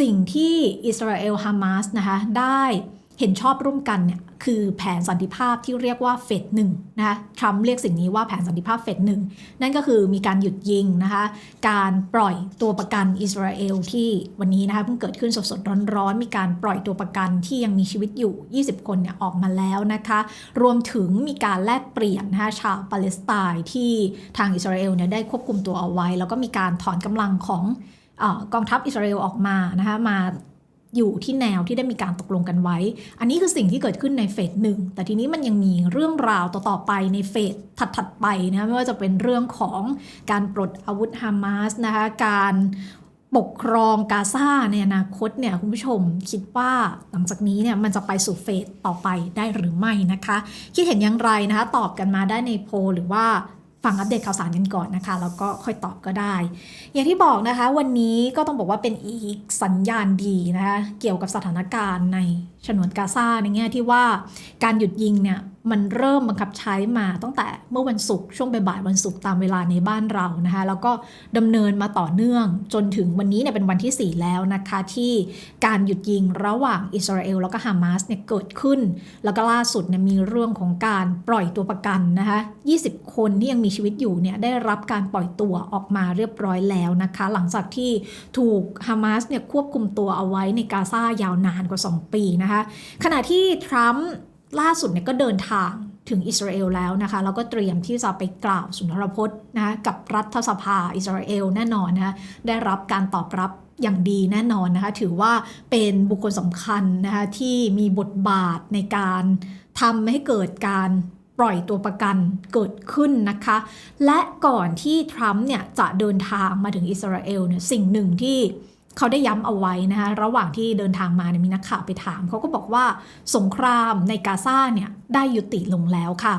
สิ่งที่อิสราเอลฮามาสนะคะได้เห็นชอบร่วมกันเนี่ยคือแผนสันติภาพที่เรียกว่าเฟสหนึ่งนะคะทรัมป์เรียกสิ่งนี้ว่าแผนสันติภาพเฟสหนึ่งนั่นก็คือมีการหยุดยิงนะคะการปล่อยตัวประกันอิสราเอลที่วันนี้นะคะเพิ่งเกิดขึ้นสดๆร้อนๆมีการปล่อยตัวประกันที่ยังมีชีวิตอยู่ 20 คนเนี่ยออกมาแล้วนะคะรวมถึงมีการแลกเปลี่ยนนะคะชาวปาเลสไตน์ที่ทางอิสราเอลเนี่ยได้ควบคุมตัวเอาไว้ แล้วก็มีการถอนกำลังของ กองทัพอิสราเอลออกมานะคะมาอยู่ที่แนวที่ได้มีการตกลงกันไว้ อันนี้คือสิ่งที่เกิดขึ้นในเฟสหนึ่ง แต่ทีนี้มันยังมีเรื่องราวต่อๆไปในเฟสถัดๆไปนะไม่ว่าจะเป็นเรื่องของการปลดอาวุธฮามาสนะคะ การปกครองกาซาในอนาคตเนี่ยคุณผู้ชมคิดว่าหลังจากนี้เนี่ยมันจะไปสู่เฟสต่อไปได้หรือไม่นะคะ คิดเห็นอย่างไรนะคะ ตอบกันมาได้ในโพลหรือว่า ฟังอัปเดตข่าวสารกันก่อนนะคะ แล้วก็ค่อยตอบก็ได้ อย่างที่บอกนะคะ วันนี้ก็ต้องบอกว่าเป็นอีกสัญญาณดีนะคะ เกี่ยวกับสถานการณ์ในฉนวนกาซาในแง่ที่ว่าการหยุดยิงเนี่ย มันเริ่มบังคับใช้มาตั้งแต่เมื่อวันศุกร์ช่วงบ่ายวันศุกร์ตามเวลาในบ้านเรานะคะแล้วก็ดำเนินมาต่อเนื่องจนถึงวันนี้เนี่ยเป็นวันที่ 4 แล้วนะคะที่การหยุดยิงระหว่างอิสราเอลแล้วก็ฮามาสเนี่ยเกิดขึ้น แล้วก็ล่าสุดเนี่ยมีเรื่องของการปล่อยตัวประกันนะคะ20 คนที่ยังมีชีวิตอยู่เนี่ยได้รับการปล่อยตัวออกมาเรียบร้อยแล้วนะคะหลังจากที่ถูกฮามาสเนี่ยควบคุมตัวเอาไว้ในกาซายาวนานกว่า 2 ปีนะคะขณะที่ทรัมป์ ล่าสุดเนี่ยก็เดินทางถึงอิสราเอลแล้วนะคะแล้วก็เตรียมที่จะไปกล่าวสุนทรพจน์นะคะกับรัฐสภาอิสราเอลแน่นอนนะคะได้รับการตอบรับอย่างดีแน่นอนนะคะถือว่าเป็นบุคคลสำคัญนะคะที่มีบทบาทในการทำให้เกิดการปล่อยตัวประกันเกิดขึ้นนะคะ และก่อนที่ทรัมป์เนี่ยจะเดินทางมาถึงอิสราเอลเนี่ยสิ่งหนึ่งที่ เขาได้ย้ำเอาไว้นะคะระหว่างที่เดินทางมาเนี่ยมีนักข่าวไปถาม เขาก็บอกว่าสงครามในกาซาเนี่ยได้ยุติลงแล้วค่ะ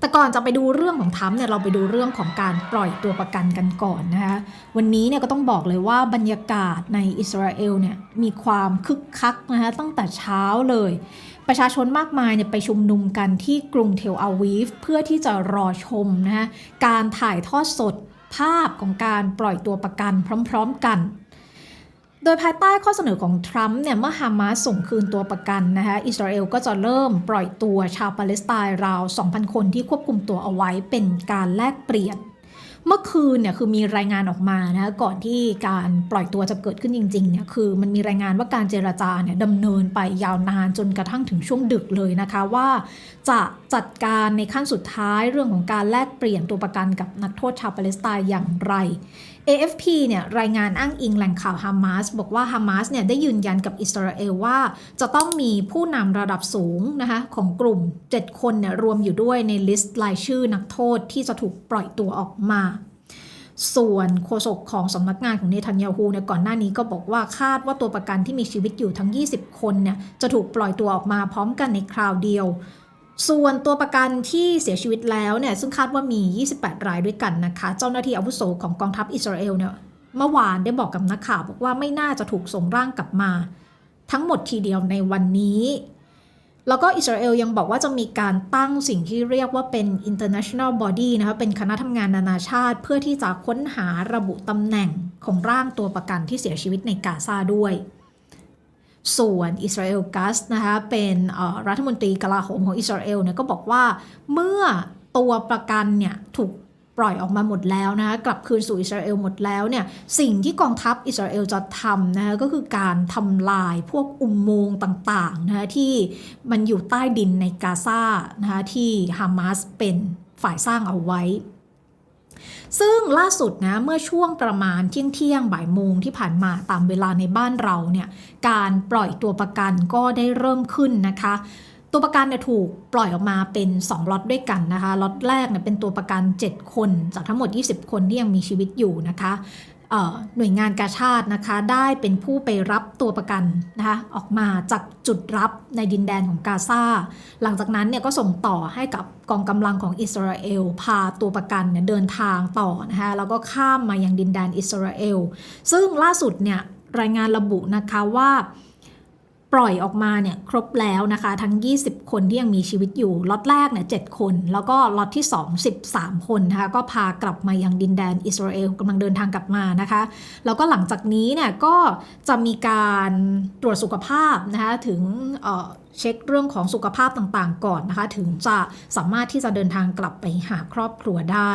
แต่ก่อนจะไปดูเรื่องของทัมเนี่ยเราไปดูเรื่องของการปล่อยตัวประกันกันก่อนนะคะวันนี้เนี่ยก็ต้องบอกเลยว่าบรรยากาศในอิสราเอลเนี่ยมีความคึกคักนะคะตั้งแต่เช้าเลยประชาชนมากมายเนี่ยไปชุมนุมกันที่กรุงเทลอาวีฟเพื่อที่จะรอชมนะคะการถ่ายทอดสดภาพของการปล่อยตัวประกันพร้อม ๆ กัน โดยภายใต้ข้อเสนอของทรัมป์เนี่ยเมื่อฮามาสส่งคืนตัวประกันนะคะอิสราเอลก็จะเริ่มปล่อยตัวชาวปาเลสไตน์ราว 2,000 คนที่ควบคุมตัวเอาไว้เป็นการแลกเปลี่ยน เมื่อคืนเนี่ยคือมีรายงานออกมานะก่อนที่การปล่อยตัวจะเกิดขึ้นจริงๆเนี่ยคือมันมีรายงานว่าการเจรจาเนี่ยดำเนินไปยาวนานจนกระทั่งถึงช่วงดึกเลยนะคะว่า จะจัดการในขั้นสุดท้ายเรื่องของการแลกเปลี่ยนตัวประกันกับนักโทษชาวปาเลสไตน์อย่างไร AFP เนี่ยรายงานอ้างอิงแหล่งข่าวฮามาสบอกว่าฮามาสเนี่ยได้ยืนยันกับอิสราเอลว่า จะต้องมีผู้นำระดับสูงนะคะของกลุ่ม 7 คนเนี่ยรวมอยู่ด้วยในลิสต์รายชื่อนักโทษที่จะถูกปล่อยตัวออกมา ส่วนโฆษกของสำนักงานของเนทันยาฮูเนี่ยก่อนหน้านี้ก็บอกว่าคาดว่าตัวประกันที่มีชีวิตอยู่ทั้ง 20 คนเนี่ยจะถูกปล่อยตัวออกมาพร้อมกันในคราวเดียว ส่วนตัวประกันที่เสียชีวิตแล้วเนี่ยซึ่งคาดว่ามี 28 รายด้วยกันนะคะ เจ้าหน้าที่อาวุโสของกองทัพอิสราเอลเนี่ยเมื่อวานได้บอกกับนักข่าวบอกว่าไม่น่าจะถูกส่งร่างกลับมา ทั้งหมดทีเดียวในวันนี้ แล้วก็อิสราเอลยังบอกว่าจะมีการตั้งสิ่งที่เรียกว่าเป็น international body นะคะเป็นคณะทำงานนานาชาติ เพื่อที่จะค้นหาระบุตำแหน่งของร่างตัวประกันที่เสียชีวิตในกาซาด้วย ส่วนอิสราเอลกัสนะคะเป็นรัฐมนตรีกลาโหมของอิสราเอลเนี่ยก็บอกว่าเมื่อตัวประกันเนี่ยถูก ปล่อยออกมาหมดแล้วนะคะกลับคืนสู่อิสราเอลหมดแล้วเนี่ยสิ่งที่กองทัพอิสราเอลจะทำนะคะก็คือการทำลายพวกอุโมงค์ต่างๆนะคะที่มันอยู่ใต้ดินในกาซานะคะที่ฮามาสเป็นฝ่ายสร้างเอาไว้ ซึ่งล่าสุดนะเมื่อช่วงประมาณเที่ยงเที่ยงบ่ายโมงที่ผ่านมาตามเวลาในบ้านเราเนี่ยการปล่อยตัวประกันก็ได้เริ่มขึ้นนะคะ ตัวประกันเนี่ยถูกปล่อยออกมาเป็น2ล็อตด้วยกันนะคะล็อตแรกเนี่ยเป็นตัวประกัน 7 คนจากทั้งหมด 20 คนที่ยังมีชีวิตอยู่นะคะหน่วยงานกาชาตินะคะได้เป็นผู้ไปรับตัวประกันนะคะออกมาจากจุดรับในดินแดนของกาซาหลังจากนั้นเนี่ยก็ส่งต่อให้กับกองกำลังของอิสราเอล พาตัวประกันเนี่ยเดินทางต่อนะคะแล้วก็ข้ามมายังดินแดนอิสราเอล ซึ่งล่าสุดเนี่ยรายงานระบุนะคะว่า ปล่อยออกมาเนี่ยครบแล้วนะคะ ทั้ง 20 คนที่ยังมีชีวิตอยู่ล็อตแรกเนี่ย7คน แล้วก็ล็อตที่ 2 13 คนนะคะก็พากลับมายังดินแดนอิสราเอลกำลังเดินทางกลับมานะคะ แล้วก็หลังจากนี้เนี่ยก็จะมีการตรวจสุขภาพนะคะถึงเออเช็คเรื่องของสุขภาพต่างๆ ก่อนนะคะ ถึงจะสามารถที่จะเดินทางกลับไปหาครอบครัวได้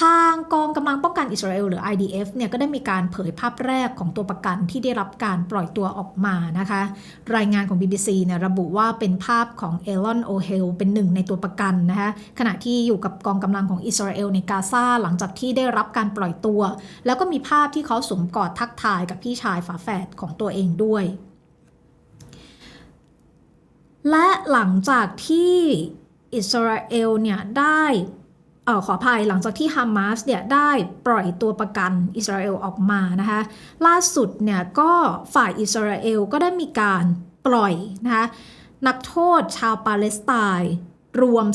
ทางกองกำลังป้องกันอิสราเอลหรือ IDF เนี่ยก็ได้มีการเผยภาพแรกของตัวประกันที่ได้รับการปล่อยตัวออกมานะคะ รายงานของ BBC เนี่ยระบุว่าเป็นภาพของเอลอนโอเฮลเป็นหนึ่งในตัวประกันนะคะขณะที่อยู่กับกองกำลังของอิสราเอลในกาซาหลังจากที่ได้รับการปล่อยตัว แล้วก็มีภาพที่เขาสวมกอดทักทายกับพี่ชายฝาแฝดของตัวเองด้วยและหลังจากที่อิสราเอลเนี่ยได้ ออขออภัยหลังจากที่ฮามาสเนี่ยได้ปล่อยตัวประกันอิสราเอลออกมานะคะล่าสุดเนี่ยก็ฝ่ายอิสราเอลก็ได้มีการปล่อยนะคะนักโทษชาวปาเลสไตน์ รวม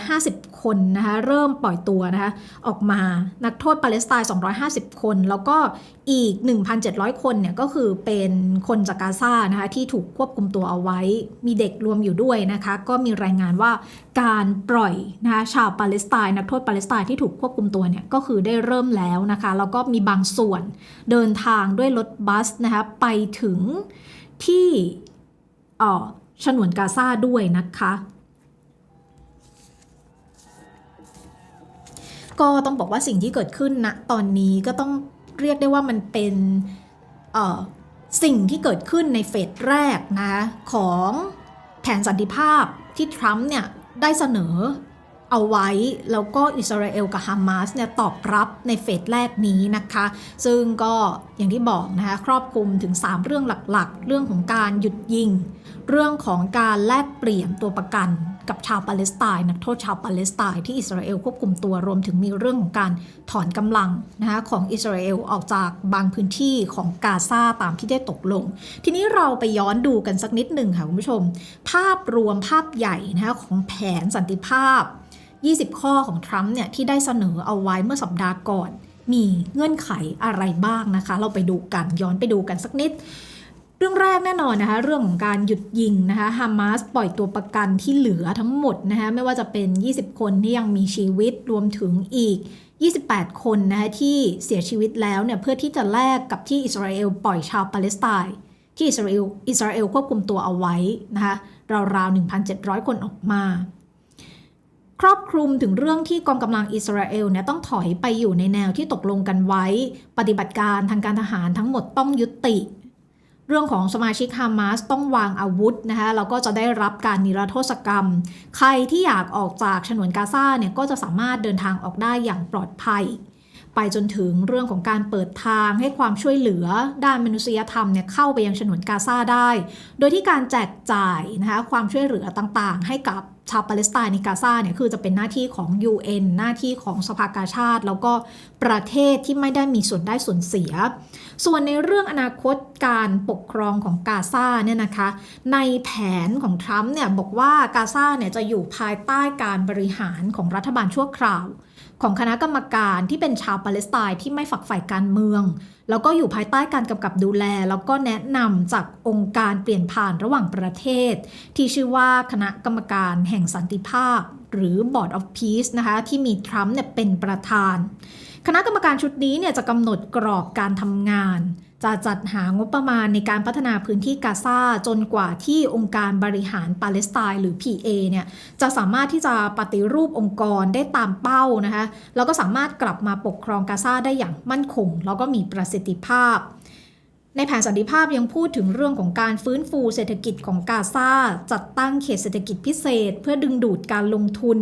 250 คนนะคะ เริ่มปล่อยตัวนะคะ ออกมานักโทษปาเลสไตน์ 250 คน แล้วก็อีก 1,700 คนเนี่ย ก็คือเป็นคนจากกาซานะคะ ที่ถูกควบคุมตัวเอาไว้ มีเด็กรวมอยู่ด้วยนะคะ ก็มีรายงานว่าการปล่อยนะคะชาวปาเลสไตน์นักโทษปาเลสไตน์ที่ถูกควบคุมตัวเนี่ย ก็คือได้เริ่มแล้วนะคะ แล้วก็มีบางส่วนเดินทางด้วยรถบัสนะคะ ไปถึงที่อ่อฉนวนกาซาด้วยนะคะ ก็ต้องบอกว่าสิ่งที่เกิดขึ้นณตอนนี้ก็ต้องเรียกได้ว่ามันเป็นสิ่งที่เกิดขึ้นในเฟสแรกนะของแผนสันติภาพที่ทรัมป์เนี่ยได้เสนอเอาไว้ แล้วก็อิสราเอลกับฮามาสเนี่ยตอบรับในเฟสแรกนี้นะคะ ซึ่งก็อย่างที่บอกนะคะครอบคลุมถึง 3 เรื่องหลักๆ เรื่องของการหยุดยิง เรื่องของการแลกเปลี่ยนตัวประกัน กับชาวปาเลสไตน์นักโทษชาวปาเลสไตน์ที่อิสราเอลควบคุมตัวรวมถึงมีเรื่องของการถอนกำลังนะคะของอิสราเอลออกจากบางพื้นที่ของกาซาตามที่ได้ตกลง ทีนี้เราไปย้อนดูกันสักนิดหนึ่งค่ะคุณผู้ชม ภาพรวมภาพใหญ่นะคะของแผนสันติภาพ 20 ข้อของทรัมป์เนี่ยที่ได้เสนอเอาไว้เมื่อสัปดาห์ก่อน มีเงื่อนไขอะไรบ้างนะคะ เราไปดูกันย้อนไปดูกันสักนิด เรื่องแรกแน่นอนนะคะเรื่องของการหยุดยิงนะคะฮามาสปล่อยตัวประกันที่เหลือทั้งหมดนะคะไม่ว่าจะเป็น 20 คนที่ยังมีชีวิตรวมถึงอีก 28 คนนะคะที่เสียชีวิตแล้วเนี่ยเพื่อที่จะแลกกับที่อิสราเอลปล่อยชาวปาเลสไตน์ที่อิสราเอลอิสราเอลควบคุมตัวเอาไว้นะคะราวๆ 1,700 คนออกมา ครอบคลุมถึงเรื่องที่กองกำลังอิสราเอลเนี่ยต้องถอยไปอยู่ในแนวที่ตกลงกันไว้ ปฏิบัติการทางการทหารทั้งหมดต้องยุติ เรื่องของสมาชิกฮามาสต้องวางอาวุธนะคะแล้วก็จะได้รับการนิรโทษกรรม ใครที่อยากออกจากฉนวนกาซาเนี่ยก็จะสามารถเดินทางออกได้อย่างปลอดภัย ไปจนถึงเรื่องของการเปิดทางให้ความช่วยเหลือด้านมนุษยธรรมเนี่ยเข้าไปยังฉนวนกาซาได้ โดยที่การแจกจ่ายนะคะความช่วยเหลือต่างๆ ให้กับชาวปาเลสไตน์ในกาซาเนี่ยคือจะเป็นหน้าที่ของ UN หน้าที่ของสภากาชาติ แล้วก็ประเทศที่ไม่ได้มีส่วนได้ส่วนเสีย ส่วนในเรื่องอนาคตการปกครองของกาซาเนี่ยนะคะ ในแผนของทรัมป์เนี่ยบอกว่ากาซาเนี่ยจะอยู่ภายใต้การบริหารของรัฐบาลชั่วคราว ของคณะกรรมการที่เป็นชาวปาเลสไตน์ที่ไม่ฝักใฝ่การเมือง แล้วก็อยู่ภายใต้การกำกับดูแล แล้วก็แนะนำจากองค์การเปลี่ยนผ่านระหว่างประเทศ ที่ชื่อว่าคณะกรรมการแห่งสันติภาพ หรือ Board of Peace นะคะที่มีทรัมป์เนี่ยเป็นประธาน คณะกรรมการชุดนี้เนี่ยจะกำหนดกรอบการทำงาน จะจัดหางบประมาณในการพัฒนาพื้นที่กาซาจนกว่าที่องค์การบริหารปาเลสไตน์หรือ PA เนี่ยจะสามารถที่จะปฏิรูปองค์กรได้ตามเป้านะคะแล้วก็สามารถกลับมาปกครองกาซาได้อย่างมั่นคง แล้วก็มีประสิทธิภาพ ในแผนสันติภาพยังพูดถึงเรื่องของการฟื้นฟูเศรษฐกิจของกาซาจัดตั้งเขตเศรษฐกิจพิเศษ เพื่อดึงดูดการลงทุน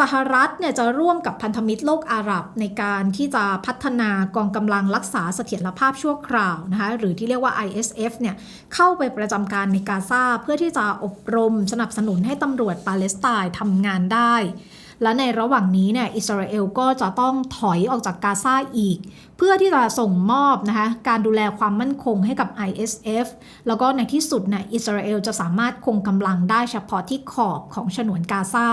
สหรัฐเนี่ยจะร่วมกับพันธมิตรโลกอาหรับในการที่จะพัฒนากองกำลังรักษาเสถียรภาพชั่วคราวนะคะหรือที่เรียกว่า ISF เนี่ยเข้าไปประจำการในกาซาเพื่อที่จะอบรมสนับสนุนให้ตำรวจปาเลสไตน์ทำงานได้ และในระหว่างนี้เนี่ยอิสราเอลก็จะต้องถอยออกจากกาซาอีก เพื่อที่จะส่งมอบนะคะการดูแลความมั่นคงให้กับ ISF แล้วก็ในที่สุดเนี่ยอิสราเอลจะสามารถคงกำลังได้เฉพาะที่ขอบของฉนวนกาซา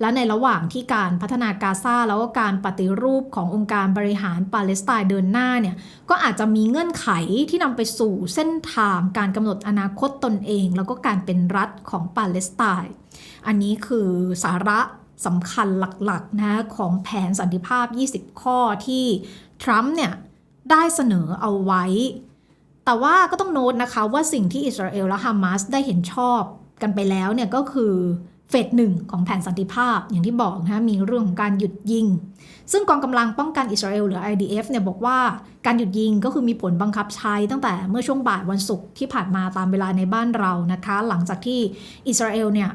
และในระหว่างที่การพัฒนากาซาแล้วก็การปฏิรูปขององค์การบริหารปาเลสไตน์เดินหน้าเนี่ยก็อาจจะมีเงื่อนไขที่นำไปสู่เส้นทางการกำหนดอนาคตตนเอง แล้วก็การเป็นรัฐของปาเลสไตน์อันนี้คือสาระ สำคัญหลักๆนะของแผนสันติภาพ 20 ข้อที่ทรัมป์เนี่ยได้เสนอเอาไว้ แต่ว่าก็ต้องโน้ตนะคะว่าสิ่งที่อิสราเอลและฮามาสได้เห็นชอบกันไปแล้วเนี่ยก็คือเฟสหนึ่งของแผนสันติภาพอย่างที่บอกนะมีเรื่องของการหยุดยิง ซึ่งกองกำลังป้องกันอิสราเอลหรือ IDF เนี่ยบอกว่าการหยุดยิงก็คือมีผลบังคับใช้ตั้งแต่เมื่อช่วงบ่ายวันศุกร์ที่ผ่านมาตามเวลาในบ้านเรานะคะ หลังจากที่อิสราเอลเนี่ย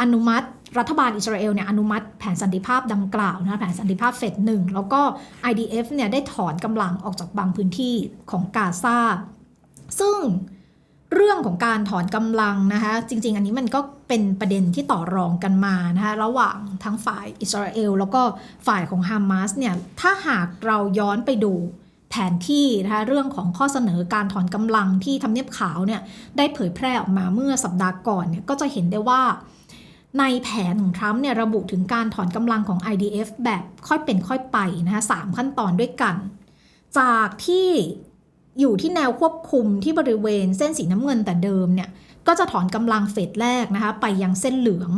อนุมัติ รัฐบาลอิสราเอลเนี่ยอนุมัติแผนสันติภาพดังกล่าวนะแผนสันติภาพเฟสหนึ่งแล้วก็ IDF เนี่ยได้ถอนกำลังออกจากบางพื้นที่ของกาซาซึ่งเรื่องของการถอนกำลังนะคะจริง ๆ อันนี้มันก็เป็นประเด็นที่ต่อรองกันมานะคะระหว่างทั้งฝ่ายอิสราเอลแล้วก็ฝ่ายของฮามาสเนี่ยถ้าหากเราย้อนไปดูแผนที่นะคะเรื่องของข้อเสนอการถอนกำลังที่ทำเนียบขาวเนี่ยได้เผยแพร่ออกมาเมื่อสัปดาห์ก่อนเนี่ยก็จะเห็นได้ว่า ในแผนของทรัมป์เนี่ยระบุถึงการถอนกำลังของ IDF แบบค่อยเป็นค่อยไปนะคะสามขั้นตอนด้วยกัน จากที่อยู่ที่แนวควบคุมที่บริเวณเส้นสีน้ำเงินแต่เดิมเนี่ยก็จะถอนกำลังเฟสแรกนะคะไปยังเส้นเหลือง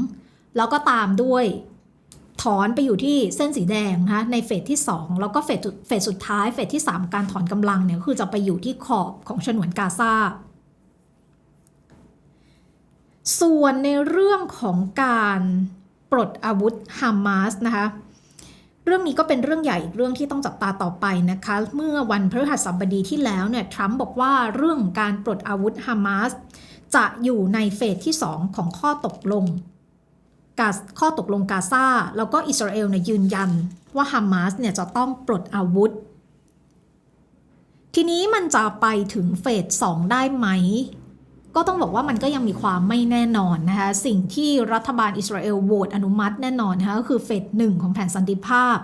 แล้วก็ตามด้วยถอนไปอยู่ที่เส้นสีแดงนะคะในเฟสที่ 2 แล้วก็เฟสเฟสสุดท้ายเฟสที่ 3 การถอนกำลังเนี่ยคือจะไปอยู่ที่ขอบของฉนวนกาซา ส่วนในเรื่องของการปลดอาวุธฮามาสนะคะเรื่องนี้ก็เป็นเรื่องใหญ่อีกเรื่องที่ต้องจับตาต่อไปนะคะ เมื่อวันพฤหัสบดีที่แล้วเนี่ยทรัมป์บอกว่าเรื่องการปลดอาวุธฮามาสจะอยู่ในเฟสที่ 2 ของข้อตกลงกาข้อตกลงกาซาแล้วก็อิสราเอลเนี่ยยืนยันว่าฮามาสเนี่ยจะต้องปลดอาวุธ ทีนี้มันจะไปถึงเฟส2ได้ไหม ก็ต้องบอกว่ามันก็ยังมีความไม่แน่นอนนะคะสิ่งที่รัฐบาลอิสราเอลโหวตอนุมัติแน่นอนนะคะก็คือเฟสหนึ่งของแผนสันติภาพ